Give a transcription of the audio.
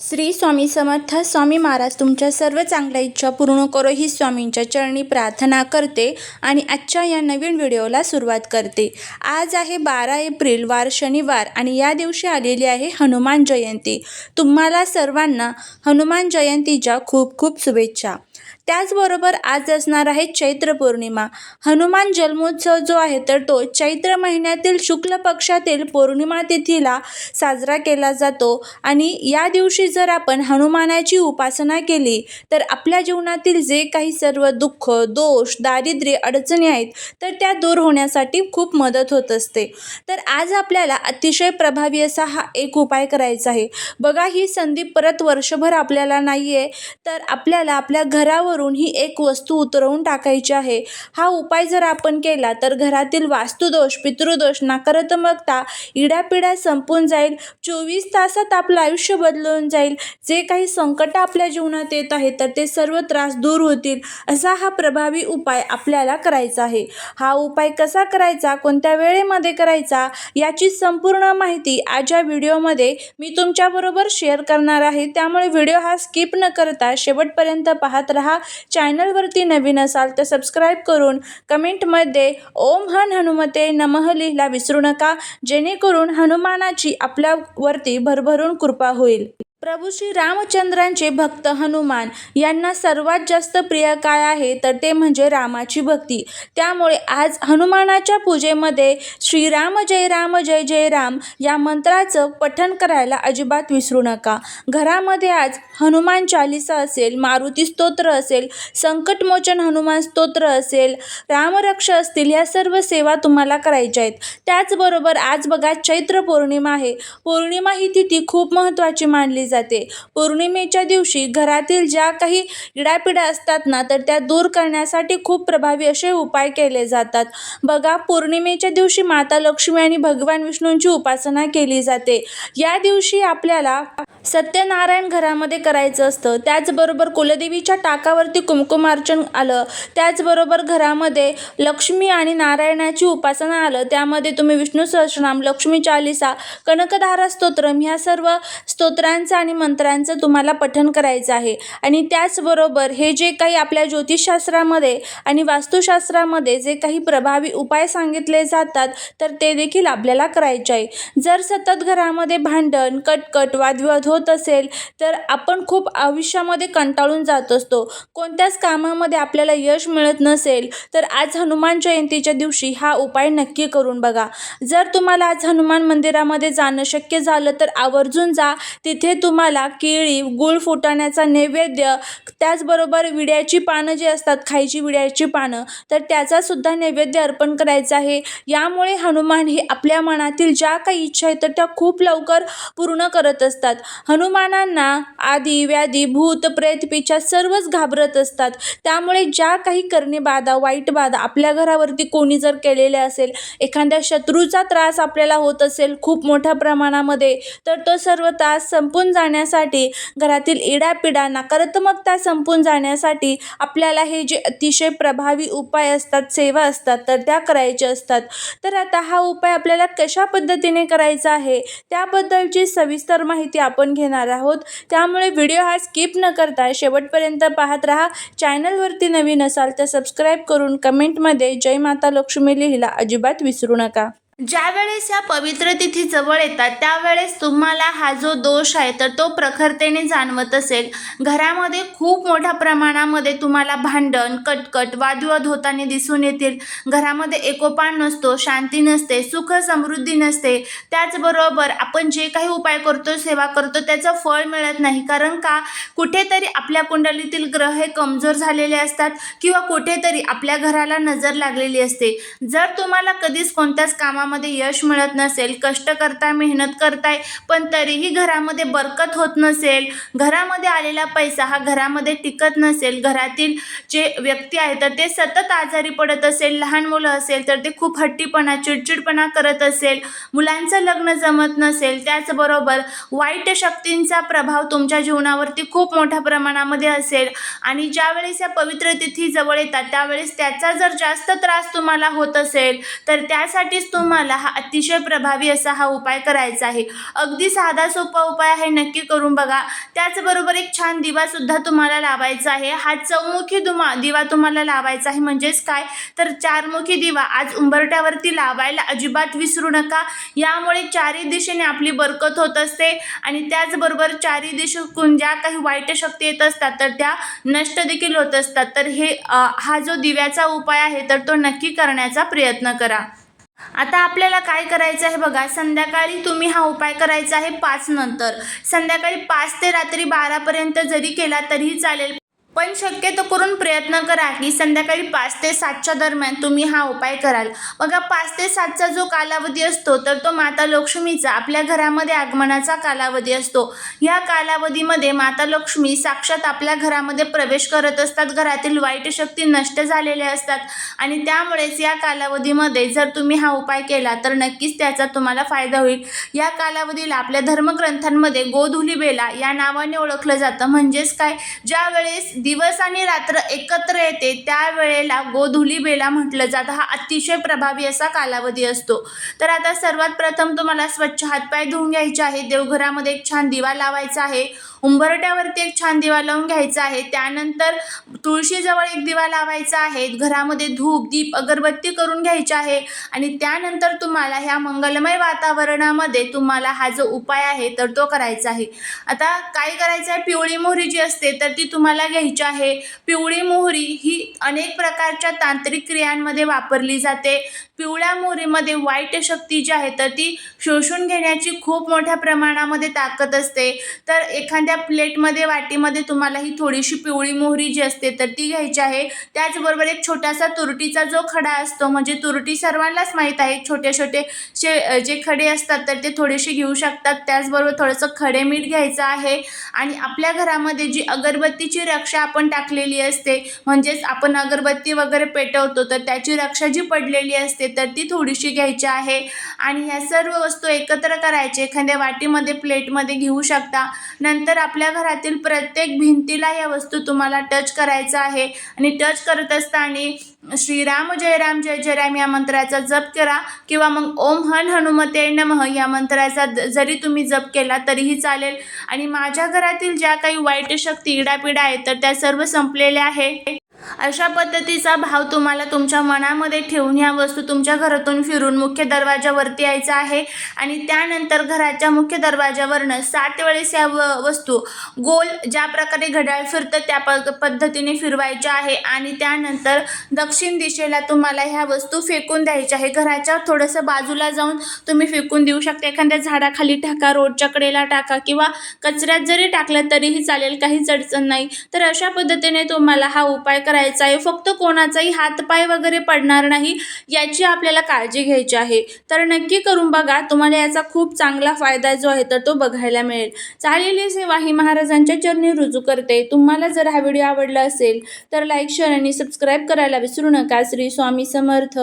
श्री स्वामी समर्थ स्वामी महाराज तुमच्या सर्व चांगल्या इच्छा पूर्ण करो ही स्वामींच्या चरणी प्रार्थना करते आणि आजच्या या नवीन व्हिडिओला सुरुवात करते. आज आहे बारा एप्रिल वार शनिवार आणि या दिवशी आलेली आहे हनुमान जयंती. तुम्हाला सर्वांना हनुमान जयंतीच्या खूप खूप शुभेच्छा. त्याचबरोबर आज असणार आहे चैत्र पौर्णिमा. हनुमान जन्मोत्सव जो आहे तर तो चैत्र महिन्यातील शुक्ल पक्षातील पौर्णिमा तिथीला साजरा केला जातो. आणि या दिवशी जर आपण हनुमानाची उपासना केली तर आपल्या जीवनातील जे काही सर्व दुःख दोष दारिद्र्य अडचणी आहेत तर त्या दूर होण्यासाठी खूप मदत होत असते. तर आज आपल्याला अतिशय प्रभावी असा हा एक उपाय करायचा आहे. बघा ही संधी परत वर्षभर आपल्याला नाही आहे तर आपल्याला आपल्या घरावरून ही एक वस्तू उतरवून टाकायची आहे. हा उपाय जर आपण केला तर घरातील वास्तुदोष पितृदोष नकारात्मकता इडापिडा संपून जाईल. चोवीस तासात आपलं आयुष्य बदलून जाईल. जे काही संकट आपल्या जीवनात येत आहे तर ते सर्व त्रास दूर होतील. असा हा प्रभावी उपाय आपल्याला करायचा आहे. हा उपाय कसा करायचा कोणत्या वेळेमध्ये करायचा याची संपूर्ण माहिती आज या व्हिडिओमध्ये मी तुमच्याबरोबर शेअर करणार आहे. त्यामुळे व्हिडिओ हा स्किप न करता शेवटपर्यंत पाहत राहा चॅनलवरती नवीन असाल तर सबस्क्राईब करून कमेंटमध्ये ओम हन हनुमते नमः लिहिला विसरू नका जेणेकरून हनुमानाची आपल्यावरती भरभरून कृपा होईल. प्रभू श्री रामचंद्रांचे भक्त हनुमान यांना सर्वात जास्त प्रिय काय आहे तर ते म्हणजे रामाची भक्ती. त्यामुळे आज हनुमानाच्या पूजेमध्ये श्रीराम जय राम जय जय राम या मंत्राचं पठण करायला अजिबात विसरू नका. घरामध्ये आज हनुमान चालिसा असेल मारुती स्तोत्र असेल संकटमोचन हनुमान स्तोत्र असेल रामरक्ष असतील या सर्व सेवा तुम्हाला करायच्या आहेत. त्याचबरोबर आज बघा चैत्र पौर्णिमा आहे. पौर्णिमा ही तिथी खूप महत्त्वाची मानली जाते. पौर्णिमेच्या दिवशी घरातील ज्या काही इडापिडा असतात ना तर त्या दूर करण्यासाठी खूप प्रभावी असे उपाय केले जातात. बघा पौर्णिमेच्या दिवशी माता लक्ष्मी आणि भगवान विष्णूंची उपासना केली जाते. या दिवशी आपल्याला सत्यनारायण घरामध्ये करायचं असतं. त्याचबरोबर कुलदेवीच्या टाकावरती कुमकुमार्चन आलं. त्याचबरोबर घरामध्ये लक्ष्मी आणि नारायणाची उपासना आलं. त्यामध्ये तुम्ही विष्णू सहस्रनाम लक्ष्मी चालिसा कनकधारा स्तोत्रम ह्या सर्व स्तोत्रांचा आणि मंत्रांचं तुम्हाला पठण करायचं आहे. आणि त्याचबरोबर हे जे काही आपल्या ज्योतिषशास्त्रामध्ये आणि वास्तुशास्त्रामध्ये जे काही प्रभावी उपाय सांगितले जातात तर ते देखील आपल्याला करायचे आहे. जर सतत घरामध्ये भांडण कटकट वादविवाद होत असेल तर आपण खूप आयुष्यामध्ये कंटाळून जात असतो. कोणत्याच कामामध्ये आपल्याला यश मिळत नसेल तर आज हनुमान जयंतीच्या दिवशी हा उपाय नक्की करून बघा. जर तुम्हाला आज हनुमान मंदिरामध्ये जाणं शक्य झालं तर आवर्जून जा. तिथे तुम्हाला केळी गूळ फुटाण्याचा नैवेद्य त्याचबरोबर विड्याची पानं जी असतात खायची विड्याची पानं तर त्याचासुद्धा नैवेद्य अर्पण करायचा आहे. यामुळे हनुमान हे आपल्या मनातील ज्या काही इच्छा आहेत तर त्या खूप लवकर पूर्ण करत असतात. हनुमानांना आदी व्याधी भूत प्रेत पिछा सर्वच घाबरत असतात. त्यामुळे ज्या काही करणे बाधा वाईट बाधा आपल्या घरावरती कोणी जर केलेले असेल एखाद्या शत्रूचा त्रास आपल्याला होत असेल खूप मोठ्या प्रमाणामध्ये तर तो सर्व त्रास संपून जाण्यासाठी घरातील इडापिडा नकारात्मकता संपून जाण्यासाठी आपल्याला हे जे अतिशय प्रभावी उपाय असतात सेवा असतात तर त्या करायच्या असतात. तर आता हा उपाय आपल्याला कशा पद्धतीने करायचा आहे त्याबद्दलची सविस्तर माहिती आपण घेणार आहोत. त्यामुळे व्हिडिओ हा स्किप न करता शेवटपर्यंत पाहत राहा. चॅनलवरती नवीन असाल तर सबस्क्राईब करून कमेंटमध्ये जय माता लक्ष्मी लिहिला अजिबात विसरू नका. ज्या वेळेस या पवित्र तिथी जवळ येतात त्यावेळेस तुम्हाला हा जो दोष आहे तर तो प्रखरतेने जाणवत असेल. घरामध्ये खूप मोठ्या प्रमाणामध्ये तुम्हाला भांडण कटकट वादविवाद होताना दिसून येतील. घरामध्ये एकोपा नसतो शांती नसते सुख समृद्धी नसते. त्याचबरोबर आपण जे काही उपाय करतो सेवा करतो त्याचं फळ मिळत नाही. कारण का? कुठेतरी आपल्या कुंडलीतील ग्रह हे कमजोर झालेले असतात किंवा कुठेतरी आपल्या घराला नजर लागलेली असते. जर तुम्हाला कधीच कोणत्याच कामा कामामध्ये यश मिळत नसेल कष्ट करताय मेहनत करताय पण तरीही घरामध्ये बरकत होत नसेल. घरामध्ये आलेला पैसा हा घरामध्ये टिकत नसेल. घरातील जे व्यक्ती आहेत तर ते सतत आजारी पडत असेल लहान मुलं असेल तर ते खूप हट्टीपणा चिडचिडपणा करत असेल. मुलांचं लग्न जमत नसेल त्याचबरोबर वाईट शक्तींचा प्रभाव तुमच्या जीवनावरती खूप मोठ्या प्रमाणामध्ये असेल. आणि ज्यावेळेस या पवित्र तिथी जवळ येतात त्यावेळेस त्याचा जर जास्त त्रास तुम्हाला होत असेल तर त्यासाठीच तुम्हाला तुम्हाला हा अतिशय प्रभावी असा हा उपाय करायचा आहे. अगदी साधा सोपा उपाय आहे नक्की करून बघा. त्याचबरोबर एक छान दिवासुद्धा तुम्हाला लावायचा आहे. हा चौमुखी दुमा दिवा तुम्हाला लावायचा आहे. म्हणजेच काय? तर चारमुखी दिवा आज उंबरट्यावरती लावायला अजिबात विसरू नका. यामुळे चारी दिशेने आपली बरकत होत असते. आणि त्याचबरोबर चारी दिशेतून ज्या काही वाईट शक्ती येत असतात तर त्या नष्ट देखील होत असतात. तर हे हा जो दिव्याचा उपाय आहे तर तो नक्की करण्याचा प्रयत्न करा. आता आपल्याला काय करायचं आहे बघा संध्याकाळी तुम्ही हा उपाय करायचा आहे पाच नंतर. संध्याकाळी पाच ते रात्री बारापर्यंत जरी केला तरीही चालेल. पण शक्यतो करून प्रयत्न करा की संध्याकाळी पाच ते सातच्या दरम्यान तुम्ही हा उपाय कराल. बघा पाच ते सातचा जो कालावधी असतो तर तो माता लक्ष्मीचा आपल्या घरामध्ये आगमनाचा कालावधी असतो. या कालावधीमध्ये माता लक्ष्मी साक्षात आपल्या घरामध्ये प्रवेश करत असतात. घरातील वाईट शक्ती नष्ट झालेल्या असतात. आणि त्यामुळेच या कालावधीमध्ये जर तुम्ही हा उपाय केला तर नक्कीच त्याचा तुम्हाला फायदा होईल. या कालावधीला आपल्या धर्मग्रंथांमध्ये गोधुली बेला या नावाने ओळखलं जातं. म्हणजेच काय? ज्या वेळेस दिवस आणि रात्र एकत्र येते त्यावेळेला गोधुली बेला म्हटलं जातं. हा अतिशय प्रभावी असा कालावधी असतो. तर आता सर्वात प्रथम तुम्हाला स्वच्छ हातपाय धुवून घ्यायचे आहे. देवघरामध्ये एक छान दिवा लावायचा आहे. उंबरट्यावरती एक छान दिवा लावून घ्यायचा आहे. त्यानंतर तुळशीजवळ एक दिवा लावायचा आहे. घरामध्ये धूप दीप अगरबत्ती करून घ्यायची आहे. आणि त्यानंतर तुम्हाला ह्या मंगलमय वातावरणामध्ये तुम्हाला हा जो उपाय आहे तर तो करायचा आहे. आता काय करायचं आहे? पिवळी मोहरी जी असते तर ती तुम्हाला घ्यायची आहे. पिवळी मोहरी ही अनेक प्रकारच्या तांत्रिक क्रियांमध्ये वापरली जाते. पिवळ्या मोहरीमध्ये वाईट शक्ती जी आहे तर ती शोषून घेण्याची खूप मोठ्या प्रमाणामध्ये ताकद असते. तर एखाद्या प्लेटमध्ये वाटीमध्ये तुम्हाला ही थोडीशी पिवळी मोहरी जी असते तर ती घ्यायची आहे. त्याचबरोबर एक छोटासा तुरटीचा जो खडा असतो म्हणजे तुरटी सर्वांनाच माहीत आहे. छोटे छोटे शे जे खडे असतात तर ते थोडेसे घेऊ शकतात. त्याचबरोबर थोडंसं खडे मीठ घ्यायचं आहे. आणि आपल्या घरामध्ये जी अगरबत्तीची रक्षा आपण टाकलेली असते म्हणजेच आपण अगरबत्ती वगैरे पेटवतो तर त्याची रक्षा जी पडलेली असते तर ती थोडीशी घ्यायची आहे. आणि ह्या सर्व वस्तू एकत्र करायचे एखाद्या वाटीमध्ये प्लेटमध्ये घेऊ शकता. नंतर तर आपल्या घरातील प्रत्येक भिंतीला या वस्तू तुम्हाला टच करायचा आहे. आणि टच करत असताना श्रीराम जय राम जय जय राम या मंत्राचा जप करा. किंवा मग ओम हन हनुमते नमः या मंत्राचा द- जरी तुम्ही जप केला तरीही चालेल. आणि माझ्या घरातील ज्या काही वाईट शक्ती इडापिडा आहेत तर त्या सर्व संपलेल्या आहे अशा पद्धतीचा भाव तुम्हाला तुमच्या मनामध्ये ठेवून ह्या वस्तू तुमच्या घरातून फिरून मुख्य दरवाजावरती यायचा आहे. आणि त्यानंतर घराच्या मुख्य दरवाजावरनं सात वेळेस या व वस्तू गोल ज्या प्रकारे घड्याळ फिरतं त्या प पद्धतीने फिरवायच्या आहे. आणि त्यानंतर दक्षिण दिशेला तुम्हाला ह्या वस्तू फेकून द्यायच्या आहे. घराच्या थोडंसं बाजूला जाऊन तुम्ही फेकून देऊ शकता. एखाद्या झाडाखाली टाका रोडच्या कडेला टाका किंवा कचऱ्यात जरी टाकलं तरीही चालेल काहीच अडचण नाही. तर अशा पद्धतीने तुम्हाला हा उपाय करा करायचा आहे? फक्त कोणाचाही हातपाय वगैरे पडणार नाही याची आपल्याला काळजी घ्यायची आहे. तर नक्की करून बघा तुम्हाला याचा खूप चांगला फायदा जो आहे तर तो बघायला मिळेल. चालेली सेवा ही महाराजांच्या चरणी रुजू करते. तुम्हाला जर हा व्हिडिओ आवडला असेल तर लाईक शेअर आणि सबस्क्राईब करायला विसरू नका. श्री स्वामी समर्थ.